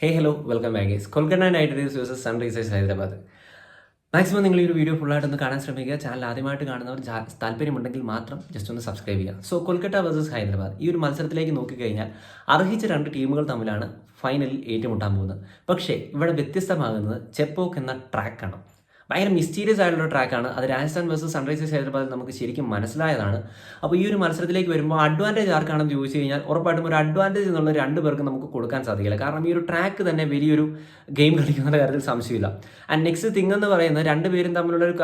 Hey hello welcome back guys Kolkata Knight Riders versus Sunrisers Hyderabad. Maximum നിങ്ങൾ ഈ ഒരു video ഫുള്ളായിട്ടൊന്ന് കാണാൻ ശ്രമിക്കുക. ചാനൽ ആദ്യമായിട്ട് കാണുന്നവർ താല്പര്യമുണ്ടെങ്കിൽ മാത്രം ജസ്റ്റ് ഒന്ന് സബ്സ്ക്രൈബ് ചെയ്യുക. So Kolkata versus Hyderabad. ഈ ഒരു മത്സരത്തിലേക്ക് നോക്കിക്കഴിഞ്ഞാൽ അർഹിച്ച രണ്ട് ടീമുകൾ തമ്മിലാണ് ഫൈനലിൽ ഏറ്റുമുട്ടാൻ പോകുന്നത്. പക്ഷേ ഇവിടെ വ്യത്യസ്തമാകുന്നത് ചെപ്പോക്ക് എന്ന ട്രാക്കാണ് ഭയങ്കര മിസ്റ്റീരിയസ് ആയിട്ടുള്ള ട്രാക്കാണ് അത് രാജസ്ഥാൻ വേഴ്സസ് സൺറൈസേഴ്സ് ഹൈദരാബാദിൽ നമുക്ക് ശരിക്കും മനസ്സിലായതാണ്. അപ്പോൾ ഈ ഒരു മത്സരത്തിലേക്ക് വരുമ്പോൾ അഡ്വാന്റേജ് ആർക്കാണെന്ന് ചോദിച്ചു കഴിഞ്ഞാൽ ഉറപ്പായിട്ടും ഒരു അഡ്വാന്റേജ് എന്നുള്ള രണ്ട് പേർക്ക് നമുക്ക് കൊടുക്കാൻ സാധിക്കില്ല. കാരണം ഈ ഒരു ട്രാക്ക് തന്നെ വലിയൊരു ഗെയിം കളിക്കുന്ന കാര്യത്തിൽ സംശയമില്ല. ആൻഡ് നെക്സ്റ്റ് തിങ് എന്ന് പറയുന്നത് രണ്ടുപേരും തമ്മിലുള്ള ഒരു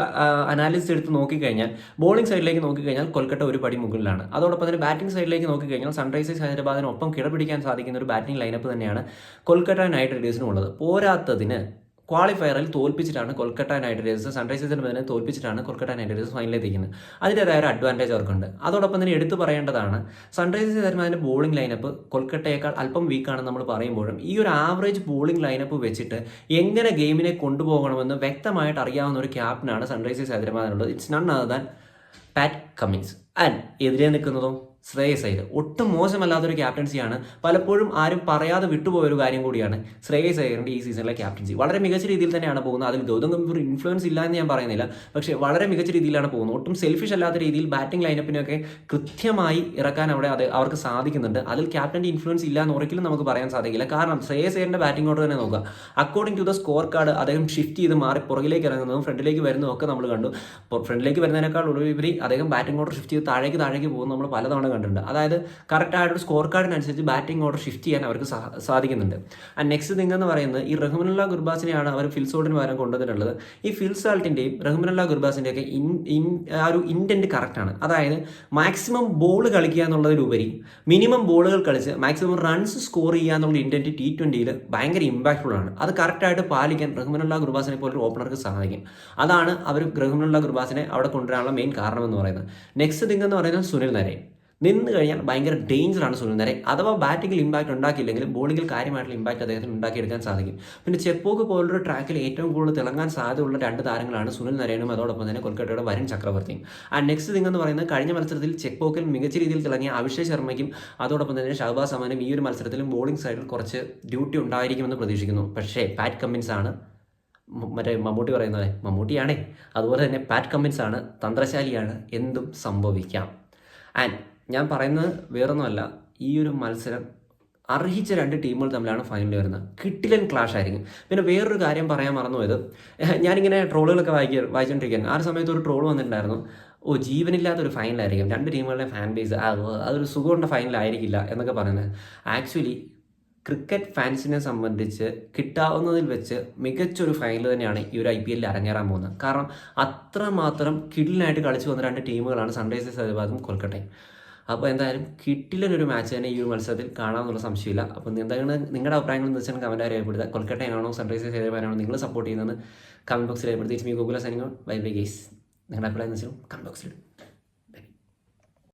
അനാലിസിസ് എടുത്ത് നോക്കിക്കഴിഞ്ഞാൽ ബോളിംഗ് സൈഡിലേക്ക് നോക്കിക്കഴിഞ്ഞാൽ കൊൽക്കത്ത ഒരു പടി മുകളിലാണ്. അതോടൊപ്പം തന്നെ ബാറ്റിംഗ് സൈഡിലേക്ക് നോക്കിക്കഴിഞ്ഞാൽ സൺറൈസേഴ്സ് ഹൈദരാബാദിനൊപ്പം കിടപിടിക്കാൻ സാധിക്കുന്ന ഒരു ബാറ്റിംഗ് ലൈനപ്പ് തന്നെയാണ് കൊൽക്കത്ത നൈറ്റ് റൈഡേഴ്സിനുള്ളത് പോരാത്തതിന് ക്വാളിഫയറിൽ തോൽപ്പിച്ചിട്ടാണ് കൊൽക്കത്ത നൈറ്റ് റൈഡേഴ്സ് സൺറൈസേഴ്സിന് ബദലിനെ തോൽപ്പിച്ചിട്ടാണ് കൊൽക്കത്ത നൈറ്റ് റൈഡേഴ്സ് ഫൈനലിലെത്തിക്കുന്നത് അതിന്റെതായ ഒരു അഡ്വാന്റേജ് അവർക്കുണ്ട്. അതോടൊപ്പം തന്നെ എടുത്തു പറയേണ്ടതാണ് സൺറൈസേഴ്സ് ഹൈദരാബാദിന്റെ ബോളിംഗ് ലൈനപ്പ് കൊൽക്കത്തയേക്കാൾ അല്പം വീക്കാണെന്ന് നമ്മൾ പറയുമ്പോഴും ഈ ഒരു ആവറേജ് ബോളിംഗ് ലൈനപ്പ് വെച്ചിട്ട് എങ്ങനെ ഗെയിമിനെ കൊണ്ടുപോകണമെന്ന് വ്യക്തമായിട്ട് അറിയാവുന്ന ഒരു ക്യാപ്റ്റനാണ് Sunrisers ഹൈദരാബാദിനുള്ളത് it's none other than Pat Cummins and എതിരെ നിൽക്കുന്നതോ ശ്രേയസ് അയ്യർ ഒട്ടും മോശമല്ലാത്തൊരു ക്യാപ്റ്റൻസിയാണ്. പലപ്പോഴും ആരും പറയാതെ വിട്ടുപോയ ഒരു കാര്യം കൂടിയാണ് ശ്രേയസ് അയ്യറിന്റെ ഈ സീസണിലെ ക്യാപ്റ്റൻസി. വളരെ മികച്ച രീതിയിൽ തന്നെയാണ് പോകുന്നത്. അതിൽ ഗൗതം ഗംഭീർ ഇൻഫ്ലുവൻസ് ഇല്ല എന്ന് ഞാൻ പറയുന്നില്ല. പക്ഷേ വളരെ മികച്ച രീതിയിലാണ് പോകുന്നത്. ഒട്ടും സെൽഫിഷ് അല്ലാത്ത രീതിയിൽ ബാറ്റിംഗ് ലൈനപ്പിനൊക്കെ കൃത്യമായി ഇറക്കാൻ അവിടെ അത് അവർക്ക് സാധിക്കുന്നുണ്ട്. അതിൽ ക്യാപ്റ്റന്റെ ഇൻഫ്ലുവൻസ് ഇല്ല എന്ന് ഒരിക്കലും നമുക്ക് പറയാൻ സാധിക്കില്ല. കാരണം ശ്രേയസ് അയ്യറിന്റെ ബാറ്റിംഗ് ഓർഡർ തന്നെ നോക്കുക. According to the score card അദ്ദേഹം ഷിഫ്റ്റ് ചെയ്ത് മാറി പുറകിലേക്ക് ഇറങ്ങുന്നതും ഫ്രണ്ടിലേക്ക് വരുന്നതും ഒക്കെ നമ്മൾ കണ്ടു. ഫ്രണ്ടിലേക്ക് വരുന്നതിനേക്കാൾ ഉപരി അദ്ദേഹം ബാറ്റിംഗ് ഓർഡർ ഷിഫ്റ്റ് ചെയ്ത് താഴേക്ക് താഴേക്ക് പോകുന്നത് നമ്മൾ പലതവണ കണ്ടിട്ടുണ്ട്. അതായത് കറക്റ്റ് ആയിട്ട് സ്കോർ കാർഡിനനുസരിച്ച് ബാറ്റിംഗ് ഓർഡർ ഷിഫ്റ്റ് ചെയ്യാൻ അവർക്ക് സാധിക്കുന്നുണ്ട്. ആൻഡ് നെക്സ്റ്റ് തിങ് എന്ന് പറയുന്നത് ഈ റഹ്മനുള്ള ഗുർബാസിനെയാണ് അവർ ഫിൽസോഡിന് പകരം കൊണ്ടുവന്നിട്ടുള്ളത്. ഈ ഫിൽസാൾട്ടിന്റെയും റഹ്മനുള്ള ഗുർബാസിന്റെയും ഒക്കെ ഇൻ ഇൻ ആ ഒരു ഇന്റന്റ് കറക്റ്റാണ് അതായത് മാക്സിമം ബോൾ കളിക്കുക എന്നുള്ളതിലുപരി മിനിമം ബോളുകൾ കളിച്ച് മാക്സിമം റൺസ് സ്കോർ ചെയ്യുക എന്നുള്ള ഇന്റന്റ് ടി ട്വന്റിയിൽ ഭയങ്കര ഇമ്പാക്റ്റ്ഫുൾ ആണ്. അത് കറക്റ്റായിട്ട് പാലിക്കാൻ റഹ്മനുള്ള ഗുർബാസിനെ പോലെ ഒരു ഓപ്പണർക്ക് സാധിക്കും. അതാണ് അവർ റഹ്മനുള്ള ഗുർബാസിനെ അവിടെ കൊണ്ടുവരാനുള്ള മെയിൻ കാരണം എന്ന് പറയുന്നത്. നെക്സ്റ്റ് തിങ് എന്ന് പറയുന്നത് സുനിൽ നരേ നിന്ന് കഴിഞ്ഞാൽ ഭയങ്കര ഡേഞ്ചറാണ് സുനിൽ അഥവാ ബാറ്റിംഗിൽ ഇമ്പാക്റ്റ് ഉണ്ടാക്കിയില്ലെങ്കിലും ബോളിംഗിൽ കാര്യമായിട്ടുള്ള ഇമ്പാക്റ്റ് അദ്ദേഹത്തിന് ഉണ്ടാക്കിയെടുക്കാൻ സാധിക്കും. പിന്നെ ചെപ്പോക്ക് പോലുള്ള ട്രാക്കിൽ ഏറ്റവും കൂടുതൽ തിളങ്ങാൻ സാധ്യതയുള്ള രണ്ട് താരങ്ങളാണ് സുനിൽ നരേനും അതോടൊപ്പം തന്നെ കൊൽക്കത്തയുടെ വരുൺ ചക്രവർത്തിയും. ആ നെക്സ്റ്റ് തിങ് എന്ന് പറയുന്നത് കഴിഞ്ഞ മത്സരത്തിൽ ചെപ്പോക്കിൽ മികച്ച രീതിയിൽ തിളങ്ങിയ അഭിഷേക് ശർമ്മയ്ക്കും അതോടൊപ്പം തന്നെ ഷഹബാസ് അമാനും ഈ ഒരു മത്സരത്തിലും ബോളിംഗ് സൈഡിൽ കുറച്ച് ഡ്യൂട്ടി ഉണ്ടായിരിക്കുമെന്ന് പ്രതീക്ഷിക്കുന്നു. പക്ഷേ പാറ്റ് കമ്മിൻസ് ആണ് മറ്റേ മമ്മൂട്ടി പറയുന്ന പോലെ മമ്മൂട്ടിയാണേ. അതുപോലെ തന്നെ പാറ്റ് കമ്മിൻസ് ആണ് തന്ത്രശാലിയാണ് എന്തും സംഭവിക്കാം. ആൻഡ് ഞാൻ പറയുന്നത് വേറൊന്നുമല്ല. ഈ ഒരു മത്സരം അർഹിച്ച രണ്ട് ടീമുകൾ തമ്മിലാണ് ഫൈനലിൽ വരുന്നത്. കിട്ടിലൻ ക്ലാഷ് ആയിരിക്കും. പിന്നെ വേറൊരു കാര്യം പറയാൻ മറന്നുപോയത്. പോയത് ഞാനിങ്ങനെ ട്രോളുകളൊക്കെ വായിക്കുക വായിച്ചുകൊണ്ടിരിക്കുകയാണ് ആ സമയത്ത് ഒരു ട്രോൾ വന്നിട്ടുണ്ടായിരുന്നു. ഓ ജീവനില്ലാത്ത ഒരു ഫൈനലായിരിക്കും രണ്ട് ടീമുകളുടെ ഫാൻ ബേസ് അതൊരു സുഖമുണ്ട ഫൈനലായിരിക്കില്ല എന്നൊക്കെ പറയുന്നത്. ആക്ച്വലി ക്രിക്കറ്റ് ഫാൻസിനെ സംബന്ധിച്ച് കിട്ടാവുന്നതിൽ വെച്ച് മികച്ചൊരു ഫൈനൽ തന്നെയാണ് ഈ ഒരു ഐ പി എല്ലിൽ അരങ്ങേറാൻ പോകുന്നത്. കാരണം അത്രമാത്രം കിഡിലിനായിട്ട് കളിച്ചു വന്ന രണ്ട് ടീമുകളാണ് സൺറൈസേഴ്സ് ഹൈദരാബാദും കൊൽക്കട്ടയും. അപ്പോൾ എന്തായാലും കിട്ടില്ലൊരു മാച്ച് തന്നെ ഈ ഒരു മത്സരത്തിൽ കാണാമെന്നുള്ള സംശയമില്ല. അപ്പോൾ എന്താണ് നിങ്ങളുടെ അഭിപ്രായങ്ങൾ എന്ന് വെച്ചാൽ കമന്റ് രേഖപ്പെടുത്തുക. കൊൽക്കട്ടയാണോ സൺറൈസേഴ്സ് ഹൈദരാബാദാണോ നിങ്ങൾ സപ്പോർട്ട് ചെയ്യുന്നത് കമന്റ് ബോക്സിൽ രേഖപ്പെടുത്തി. Me Gokula signing bye bye guys നിങ്ങളുടെ അഭിപ്രായം എന്ന് വെച്ചാൽ കമന്റ് ബോക്സിൽ